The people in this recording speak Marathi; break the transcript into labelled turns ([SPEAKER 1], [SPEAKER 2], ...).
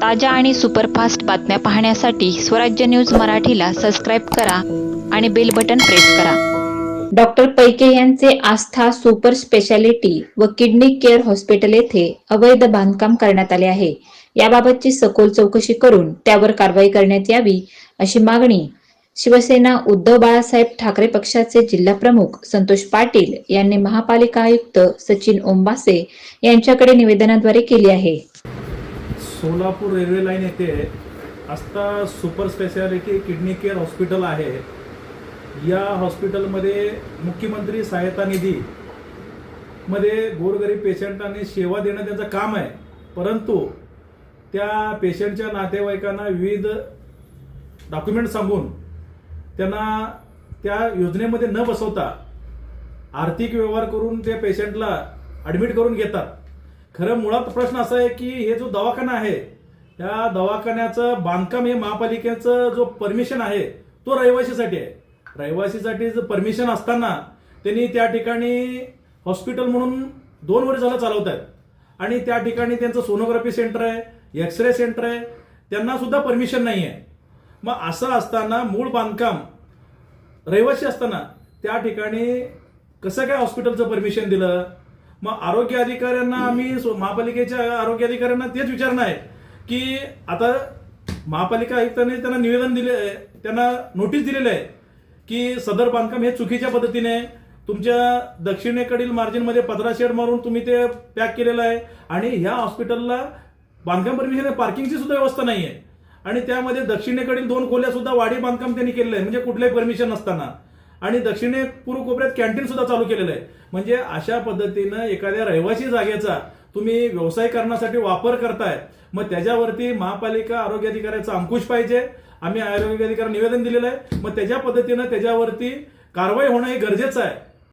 [SPEAKER 1] ताज्या आणि सुपरफास्ट बातम्या पाहण्यासाठी स्वराज्य न्यूज मराठीला सबस्क्राईब करा आणि बेल बटन प्रेस करा. डॉक्टर पैके यांचे आस्था सुपर स्पेशालिटी व किडनी केअर हॉस्पिटल येथे अवैध बांधकाम करण्यात आले आहे. याबाबतची सखोल चौकशी करून त्यावर कारवाई करण्यात यावी अशी मागणी शिवसेना उद्धव बाळासाहेब ठाकरे पक्षाचे जिल्हा प्रमुख संतोष पाटील यांनी महापालिका आयुक्त सचिन ओंबासे यांच्याकडे निवेदनाद्वारे केली आहे.
[SPEAKER 2] सोलापूर रेल्वे लाईन येथे Aastha super speciality kidney care hospital आहे. या हॉस्पिटलमध्ये मुख्यमंत्री सहायता निधी मध्ये गोरगरीब पेशंटांनी सेवा देणं त्यांचं काम आहे. परंतु त्या पेशंटच्या नातेवाईकांना विविध डॉक्युमेंट सांगून त्यांना त्या योजनेमध्ये न बसवता आर्थिक व्यवहार करून त्या पेशंटला ॲडमिट करून घेतात. खरं मुळात प्रश्न असा आहे की हे जो दवाखाना आहे त्या दवाखान्याचं बांधकाम हे महापालिकेचं जो परमिशन आहे तो रहिवाशीसाठी आहे. रहिवासीसाठी जर परमिशन असताना त्यांनी त्या ठिकाणी हॉस्पिटल म्हणून दोन वर्ष झालं चालवत आहेत आणि त्या ठिकाणी त्यांचं सोनोग्राफी सेंटर आहे एक्सरे सेंटर आहे त्यांना सुद्धा परमिशन नाही आहे मग असं असताना मूळ बांधकाम रहिवाशी असताना त्या ठिकाणी कसं काय हॉस्पिटलचं परमिशन दिलं? मग आरोग्य अधिकाऱ्यांना आम्ही सो- महापालिकेच्या आरोग्य अधिकाऱ्यांना तेच विचारणं आहे की आता महापालिका आयुक्तांनी त्यांना निवेदन दिले त्यांना नोटीस दिलेलं आहे की सदर बांधकाम हे चुकीच्या पद्धतीने तुमच्या दक्षिणेकडील मार्जिनमध्ये पदरा शेड मारून तुम्ही ते पॅक केलेलं आहे आणि ह्या हॉस्पिटलला बांधकाम परमिशन पार्किंगची सुद्धा व्यवस्था नाही आहे आणि त्यामध्ये दक्षिणेकडील दोन खोल्या सुद्धा वाढी बांधकाम त्यांनी केलेलं आहे म्हणजे कुठलंही परमिशन नसताना. आणि दक्षिणे पूर्व कोपऱ्यात कॅन्टीन सुद्धा चालू केलेलं आहे. म्हणजे अशा पद्धतीनं एखाद्या रहिवासी जागेचा तुम्ही व्यवसाय करण्यासाठी वापर करताय मग त्याच्यावरती महापालिका आरोग्य अधिकाऱ्याचा अंकुश पाहिजे. आम्ही आरोग्य अधिकारी निवेदन दिलेलं आहे. मग त्याच्या पद्धतीनं त्याच्यावरती कारवाई होणं हे गरजेचं आहे.